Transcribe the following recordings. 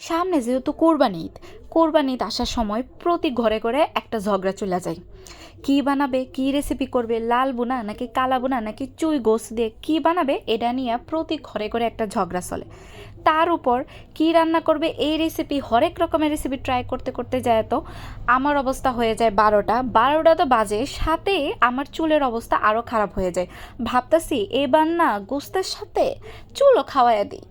সামনে যেহেতু কোরবানি ঈদ কোরবানি ঈদ আসার সময় প্রতি ঘরে ঘরে একটা ঝগড়া চলে যায়। কি বানাবে, কি রেসিপি করবে, লাল বোনা নাকি কালা বোনা নাকি চুই গোস দিয়ে কি বানাবে, এটা নিয়ে প্রতি ঘরে ঘরে একটা ঝগড়া চলে। তার উপর কি রান্না করবে, এই রেসিপি হরেক রকমের রেসিপি ট্রাই করতে করতে যায় তো আমার অবস্থা হয়ে যায় বারোটা। বারোটা তো বাজে, সাথে আমার চুলের অবস্থা আরও খারাপ হয়ে যায়। ভাবতাছি, এবার না গোস্তের সাথে চুলও খাওয়াইয়া দিই।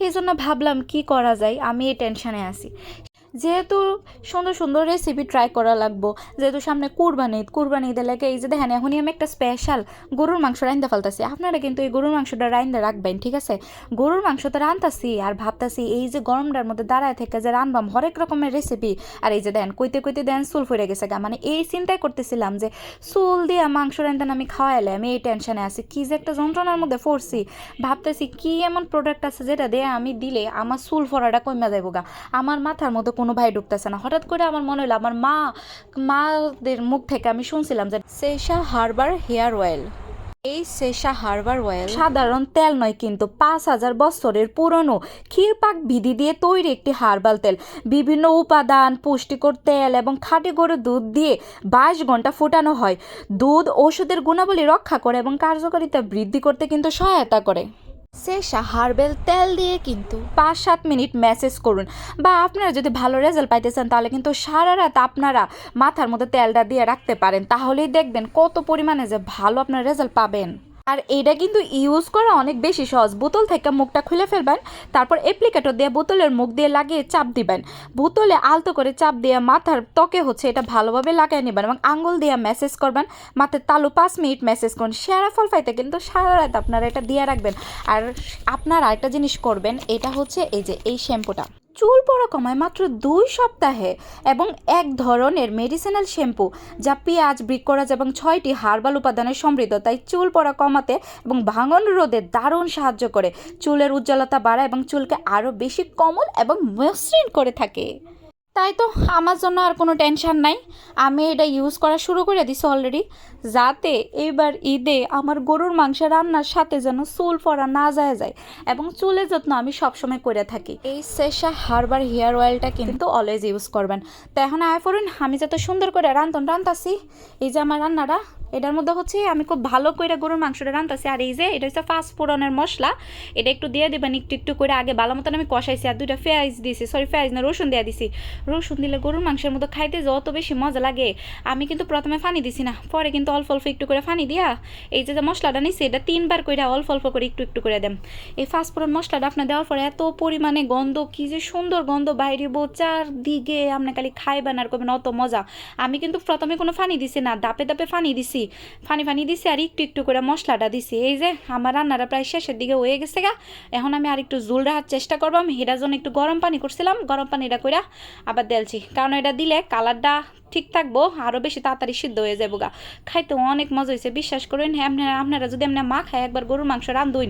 এই জন্য ভাবলাম কি করা যায় আমি এই টেনশানে আছি। যেহেতু সুন্দর সুন্দর রেসিপি ট্রাই করা লাগবো, যেহেতু সামনে কুরবানি ঈদ, কুরবানি ঈদের লাগে এই যে দেখেন, এখনই আমি একটা স্পেশাল গরুর মাংস রাইন্দা ফেলতাছি। আপনারা কিন্তু এই গরুর মাংসটা রাইন্দা রাখবেন, ঠিক আছে? গরুর মাংস তো রান্তাছি আর ভাবতাছি এই যে গরমটার মধ্যে দাঁড়ায় থেকে যে রানবাম হরেক রকমের রেসিপি আর এই যে দেন কইতে কইতে দেন চুল ফুরে গেছে গা। মানে এই চিন্তাই করতেছিলাম যে চুল দিয়ে মাংস রান্দান আমি খাওয়াইলে আমি এই টেনশনে আছি। কি যে একটা যন্ত্রণার মধ্যে পড়ছি। ভাবতেছি কি এমন প্রোডাক্ট আছে যেটা দিয়ে আমি দিলে আমার চুল ফরাটা কমে যাইব গা। আমার মাথার মধ্যে কোনো ভাই ঢুকতেছে না। হঠাৎ করে আমার মনে হলো আমার মা, মাদের মুখ থেকে আমি শুনছিলাম যে সেশা হারবার হেয়ার অয়েল এই সেশা হারবার অয়েল সাধারণ তেল নয়, কিন্তু পাঁচ হাজার বছরের পুরনো ক্ষীরপাক বিধি দিয়ে তৈরি একটি হার্বাল তেল। বিভিন্ন উপাদান, পুষ্টিকর তেল এবং খাঁটি গরুর দুধ দিয়ে বাইশ ঘণ্টা ফোটানো হয়। দুধ ওষুধের গুণাবলী রক্ষা করে এবং কার্যকারিতা বৃদ্ধি করতে কিন্তু সহায়তা করে। সেশা হার্বেল তেল দিয়ে কিন্তু পাঁচ সাত মিনিট ম্যাসেজ করুন। বা আপনারা যদি ভালো রেজাল্ট পাইতে চান, তাহলে কিন্তু সারা রাত আপনারা মাথার মধ্যে তেলটা দিয়ে রাখতে পারেন। তাহলেই দেখবেন কত পরিমাণে যে ভালো আপনার রেজাল্ট পাবেন। আর এটা কিন্তু ইউজ করা অনেক বেশি সহজ। বোতল থেকে মুখটা খুলে ফেলবেন, তারপর অ্যাপ্লিকেটর দিয়ে বোতলের মুখ দিয়ে লাগিয়ে চাপ দিবেন। বোতলে আলতো করে চাপ দিয়ে মাথার ত্বকে হচ্ছে এটা ভালোভাবে লাগিয়ে নেবেন এবং আঙ্গুল দিয়ে মেসেজ করবেন। মাথার তালু পাঁচ মিনিট মেসেজ করুন। সেরা ফল পাইতে কিন্তু সারা রাত আপনারা এটা দিয়ে রাখবেন। আর আপনারা একটা জিনিস করবেন, এটা হচ্ছে এই যে এই শ্যাম্পুটা চুল পড়া কমায় মাত্র দুই সপ্তাহে এবং এক ধরনের মেডিসিনাল শ্যাম্পু যা পেঁয়াজ, বৃক্ষরাজ এবং ছয়টি হার্বাল উপাদানে সমৃদ্ধ, তাই চুল পড়া কমাতে এবং ভাঙন রোধে দারুণ সাহায্য করে। চুলের উজ্জ্বলতা বাড়ায় এবং চুলকে আরও বেশি কমল এবং মসৃণ করে থাকে। তাই তো আমার জন্য আর কোনো টেনশান নাই। আমি এটা ইউজ করা শুরু করে দিছি অলরেডি যাতে এইবার ঈদে আমার গরুর মাংস রান্নার সাথে যেন চুল পড়া না যায় যায় এবং চুলের যত্ন আমি সবসময় করে থাকি। এই শেষা হারবার হেয়ার অয়েলটা কিন্তু অলওয়েজ ইউজ করবেন। তো এখন আয় পড়ুন আমি যত সুন্দর করে রান্ধন রান্তাছি এই যে আমার রান্নাটা এটার মধ্যে হচ্ছে আমি খুব ভালো করে গরুর মাংসটা রান্তাছি আর এই যে, এটা হচ্ছে ফাস্ট ফোড়নের মশলা। এটা একটু দিয়ে দেবেন, একটু একটু করে আগে ভালো মতন আমি কষাইছি আর দুইটা পেঁয়াজ দিয়েছি সরি পেঁয়াজ না, রসুন দিয়ে দিছি। রসুন দিলে গরুর মাংসের মতো খাইতে যত বেশি মজা লাগে। আমি কিন্তু প্রথমে ফানি দিছি না, পরে কিন্তু অল্প অল্প একটু করে ফানি দিয়া এই যে যে মশলাটা নিছি, এটা তিনবার করে অল্প অল্প করে একটু একটু করে দেন এই ফাস্ট ফোড়ন মশলাটা আপনার দেওয়ার পরে এত পরিমাণে গন্ধ, কি যে সুন্দর গন্ধ বাইরে বো চারদিকে আপনি খালি খাইবেন আর করবেন, অত মজা। আমি কিন্তু প্রথমে কোনো ফানি দিছি না দাপে দাপে ফানি দিছি। ফানি ফানি দিছি আর একটু একটু করে মশলাটা দিছি। এই যে আমার রান্নাটা প্রায় শেষের দিকে হয়ে গেছে গা। এখন আমি আর একটু জুল রাখার চেষ্টা করব। আমি এটার জন্য একটু গরম পানি করছিলাম। গরম পানিটা করে আবার দেলছি। কারণ এটা দিলে কালারটা ঠিক থাকব আরও বেশি তাড়াতাড়ি সিদ্ধ হয়ে যাব গা। খাইতে অনেক মজা হয়েছে বিশ্বাস করেন। আপনারা আপনারা যদি আপনার মা খায়, একবার গরুর মাংস রান্ধুন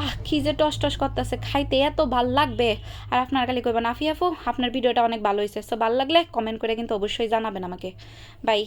আহ, কি যে টস টস করতেছে। খাইতে এত ভালো লাগবে। আর আপনার খালি কইবেন, আফি আফু, আপনার ভিডিওটা অনেক ভালো হয়েছে সো ভালো লাগলে কমেন্ট করে কিন্তু অবশ্যই জানাবেন আমাকে। বাই